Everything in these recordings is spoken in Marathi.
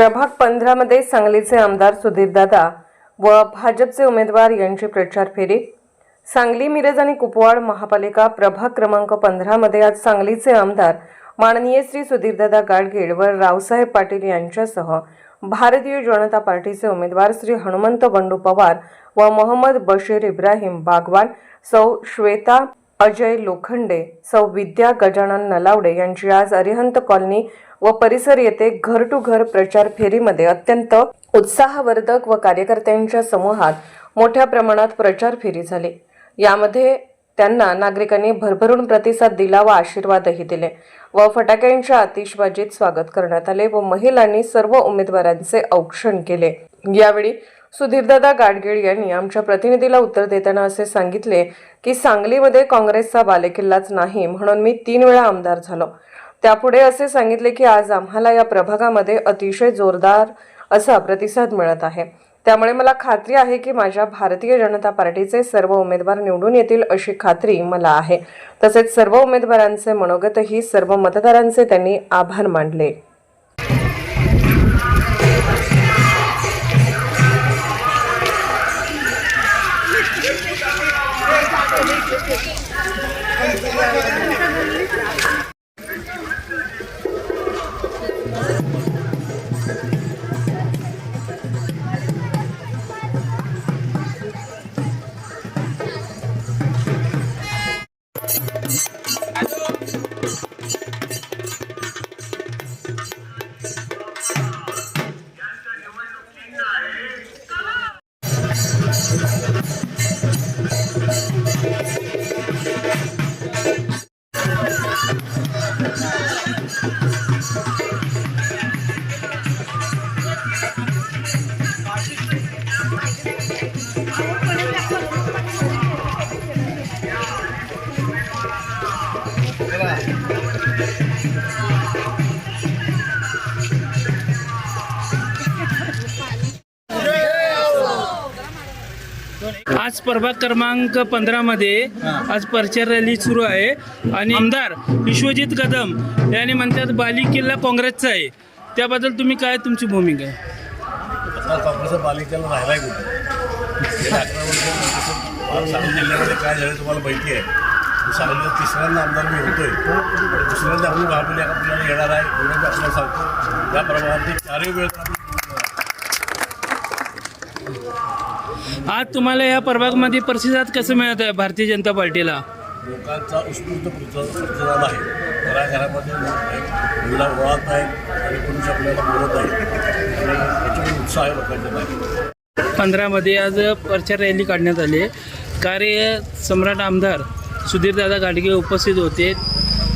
प्रभाग पंधरामध्ये सांगलीचे आमदार सुधीरदादा व भाजपचे उमेदवार यांची प्रचार फेरी. सांगली मिरज आणि कुपवाड महापालिका प्रभाग क्रमांक पंधरामध्ये आज सांगलीचे आमदार माननीय श्री सुधीरदादा गाडगीळ व रावसाहेब पाटील यांच्यासह भारतीय जनता पार्टीचे उमेदवार श्री हनुमंत बंडू पवार व मोहम्मद बशीर इब्राहिम बागवान सौ श्वेता अजय लोखंडे सौ विद्या गजानन नलावडे यांची आज अरिहंत कॉलनी व परिसर येथे घर टू घर प्रचार फेरीमध्ये अत्यंत उत्साहवर्धक व कार्यकर्त्यांच्या समूहात मोठ्या प्रमाणात प्रचार फेरी झाली. यामध्ये त्यांना नागरिकांनी भरभरून प्रतिसाद दिला व आशीर्वादही दिले व फटाक्यांच्या आतिषबाजीत स्वागत करण्यात आले व महिलांनी सर्व उमेदवारांचे औक्षण केले. यावेळी सुधीरदादा गाडगीळ यांनी आमच्या प्रतिनिधीला उत्तर देताना असे सांगितले की सांगलीमध्ये काँग्रेसचा बालेकिल्लाच नाही म्हणून मी तीन वेळा आमदार झालो. त्यापुढे असे सांगितले की आज आम्हाला या प्रभागामध्ये अतिशय जोरदार असा प्रतिसाद मिळत आहे. त्यामुळे मला खात्री आहे की माझ्या भारतीय जनता पार्टीचे सर्व उमेदवार निवडून येतील अशी खात्री मला आहे. तसेच सर्व उमेदवारांचे मनोगतही सर्व मतदारांचे त्यांनी आभार मानले. Thank you. आज प्रभाग क्रमांक पंधरामध्ये आज प्रचार रॅली सुरू आहे. आणि आमदार विश्वजित कदम यांनी म्हणतात बाली किल्ला काँग्रेसचा आहे. त्याबद्दल तुम्ही काय तुमची भूमिका आहे? आता काँग्रेसचा बालिकेला राहिलाय कुठे? गेल्या अकरा सांगली जिल्ह्यामध्ये काय झालं तुम्हाला माहिती आहे? सांगलीला तिसऱ्यांदा आमदार मी होतोय. दुसऱ्यांदा आपण बाहुबली आपल्याला येणार आहे. एवढं मी आपल्याला सांगतो. या प्रमाणात चारही वेळ आज तुम्हाला या प्रभागमध्ये प्रतिसाद कसं मिळत आहे भारतीय जनता पार्टीला? लोकांचा उत्स्फूर्त प्रतिसाद आहे. घराघरामध्ये लोक आहेत महिला वळत आहेत आणि पुरुष आपल्याला बोलत आहेत. आणि याच्यामध्ये उत्साह आहे लोकांच्या नाही पंधरामध्ये आज प्रचार रॅली काढण्यात आली आहे. कार्य सम्राट आमदार सुधीरदादा गाडगे उपस्थित होते.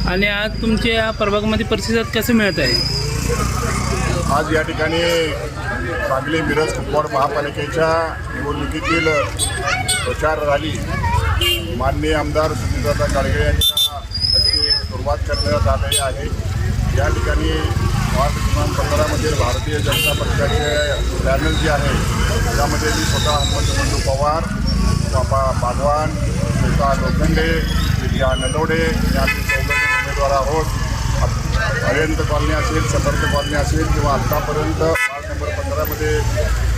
आणि आज तुमच्या या प्रभागामध्ये प्रतिसाद कसं मिळत आहे? आज या ठिकाणी सांगली मिरज कुपवाड महापालिकेच्या निवडणुकीतील प्रचार रॅली. माननीय आमदार सुनीलदादा गाडगे यांच्या सुरुवात करण्यात आलेली आहे. या ठिकाणी वार्ड विमानपत्रामध्ये भारतीय जनता पक्षाचे पॅनल जे आहे त्यामध्ये मी स्वतः हनुमंत बंधू पवार बाबा बागवान स्वतः लोखंडे विद्या नलवडे या उमेदवार आहोत. अरेंद्र कॉलनी असेल सतर्क कॉलनी असेल किंवा आत्तापर्यंत वार्ड नंबर पंधरामध्ये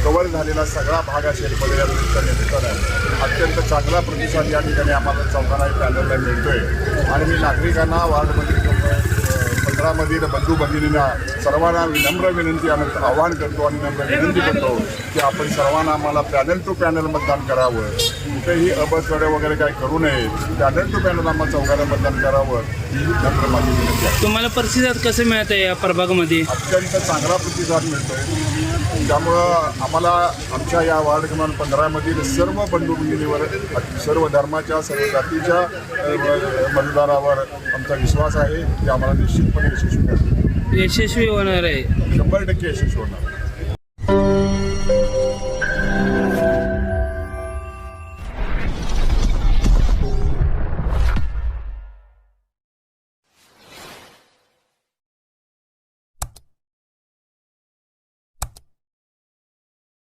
कव्हर झालेला सगळा भाग असेल पदयात्रेच्या निमित्तानं अत्यंत चांगला प्रतिसाद या ठिकाणी आम्हाला चौकाला पॅनलला मिळतोय. आणि मी नागरिकांना वार्डमधील पंधरामधील बंधू भगिनींना सर्वांना विनम्र विनंती आम्ही आवाहन करतो आणि नम्र विनंती करतो की आपण सर्वांना आम्हाला पॅनल टू पॅनल मतदान करावं. कुठेही अबसकडे वगैरे काय करू नये पॅनल टू पॅनल आम्हाला चौघांना मतदान करावं ही माझी विनंती आहे. तुम्हाला प्रतिसाद कसं मिळत आहे या प्रभागामध्ये? अत्यंत चांगला प्रतिसाद मिळतोय. त्यामुळं आम्हाला आमच्या या वार्ड क्रमांक पंधरामधील सर्व बंधू भगिनीवर सर्व धर्माच्या सर्व जातीच्या मतदारावर आमचा विश्वास आहे की आम्हाला निश्चितपणे यशस्वी करतील. यशस्वी होणार आहे. शंभर टक्के यशस्वी होणार.